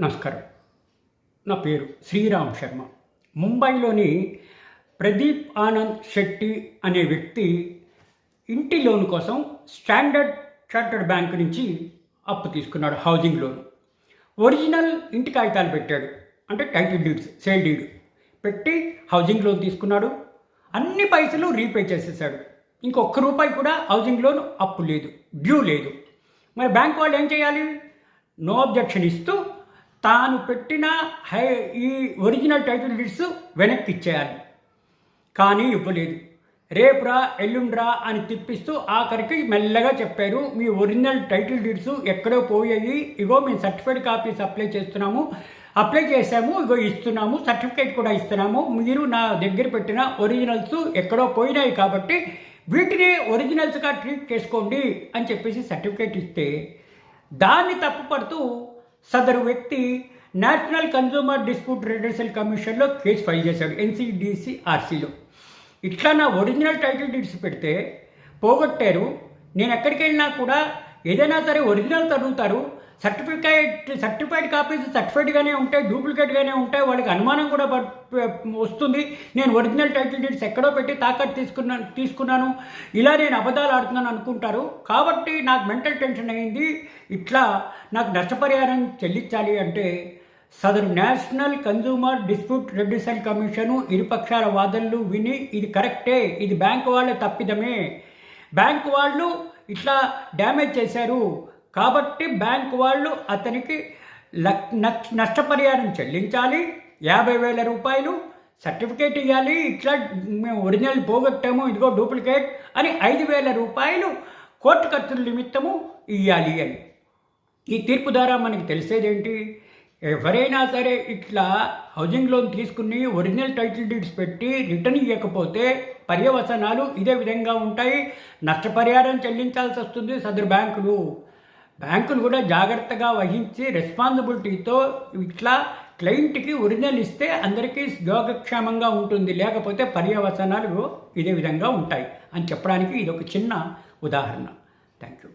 నమస్కారం. నా పేరు శ్రీరామ్ శర్మ. ముంబైలోని ప్రదీప్ ఆనంద్ శెట్టి అనే వ్యక్తి ఇంటి లోన్ కోసం స్టాండర్డ్ చార్టర్డ్ బ్యాంక్ నుంచి అప్పు తీసుకున్నాడు హౌసింగ్ లోన్. ఒరిజినల్ ఇంటి కాగితాలు పెట్టాడు. అంటే టైటిల్ డీడ్స్ సేల్ డీడ్ పెట్టి హౌసింగ్ లోన్ తీసుకున్నాడు. అన్ని పైసలు రీపే చేసేసాడు. ఇంకొక రూపాయి కూడా హౌసింగ్ లోన్ అప్పు లేదు డ్యూ లేదు. మరి బ్యాంక్ వాళ్ళు ఏం చేయాలి? నో అబ్జెక్షన్ ఇస్తూ తాను పెట్టిన హై ఈ ఒరిజినల్ టైటిల్ లిడ్స్ వెనక్కి ఇచ్చేయాలి. కానీ ఇవ్వలేదు. రేపురా ఎల్లుండ్రా అని తిప్పిస్తూ ఆఖరికి మెల్లగా చెప్పారు. మీ ఒరిజినల్ టైటిల్ డీడ్స్ ఎక్కడో పోయాయి. ఇగో మేము సర్టిఫైడ్ కాపీస్ అప్లై చేస్తున్నాము. అప్లై చేసాము ఇగో ఇస్తున్నాము. సర్టిఫికేట్ కూడా ఇస్తున్నాము. మీరు నా దగ్గర పెట్టిన ఒరిజినల్స్ ఎక్కడో పోయినాయి కాబట్టి వీటిని ఒరిజినల్స్గా ట్రీట్ చేసుకోండి అని చెప్పేసి సర్టిఫికేట్ ఇస్తే దాన్ని తప్పుపడుతూ సదరు వ్యక్తి నేషనల్ కన్జ్యూమర్ డిస్ప్యూట్ రెడ్రెసల్ కమిషన్లో కేసు ఫైల్ చేశాడు ఎన్సీడీసీ ఆర్సీలో ఇట్లా నా ఒరిజినల్ టైటిల్ డీడ్స్ పెడితే పోగొట్టారు. నేను ఎక్కడికి వెళ్ళినా కూడా ఏదైనా సరే ఒరిజినల్ చదువుతారు సర్టిఫికేట్ సర్టిఫైడ్ కాపీస్ సర్టిఫైడ్గానే ఉంటాయి డూప్లికేట్గానే ఉంటాయి వాళ్ళకి అనుమానం కూడా వస్తుంది. నేను ఒరిజినల్ టైటిల్ డీడ్స్ ఎక్కడో పెట్టి తాకట్టు తీసుకున్నాను తీసుకున్నాను. ఇలా నేను అబద్ధాలు ఆడుతున్నాను అనుకుంటారు. కాబట్టి నాకు మెంటల్ టెన్షన్ అయింది. ఇట్లా నాకు నష్టపరిహారం చెల్లించాలి అంటే సదరు national consumer dispute reduction commission ఇరుపక్షాల వాదనలు విని ఇది కరెక్టే ఇది బ్యాంక్ వాళ్ళ తప్పిదమే. బ్యాంక్ వాళ్ళు ఇట్లా డ్యామేజ్ చేశారు. కాబట్టి బ్యాంకు వాళ్ళు అతనికి నష్టపరిహారం చెల్లించాలి. యాభై వేల రూపాయలు సర్టిఫికేట్ ఇవ్వాలి ఇట్లా మేము ఒరిజినల్ పోగొట్టాము ఇదిగో డూప్లికేట్ అని ఐదు వేల రూపాయలు కోర్టు ఖర్చుల నిమిత్తము ఇవ్వాలి అని. ఈ తీర్పు ద్వారా మనకి తెలిసేదేంటి? ఎవరైనా సరే ఇట్లా హౌసింగ్ లోన్ తీసుకుని ఒరిజినల్ టైటిల్ డీడ్స్ పెట్టి రిటర్న్ ఇవ్వకపోతే పర్యవసనాలు ఇదే విధంగా ఉంటాయి. నష్టపరిహారం చెల్లించాల్సి వస్తుంది సదరు బ్యాంకులు. బ్యాంకులు కూడా జాగ్రత్తగా వహించి రెస్పాన్సిబిలిటీతో ఇట్లా క్లయింట్కి ఒరిజినల్ ఇస్తే అందరికీ యోగక్షేమంగా ఉంటుంది. లేకపోతే పర్యవసనాలు ఇదే విధంగా ఉంటాయి. అని చెప్పడానికి ఇది ఒక చిన్న ఉదాహరణ. Thank you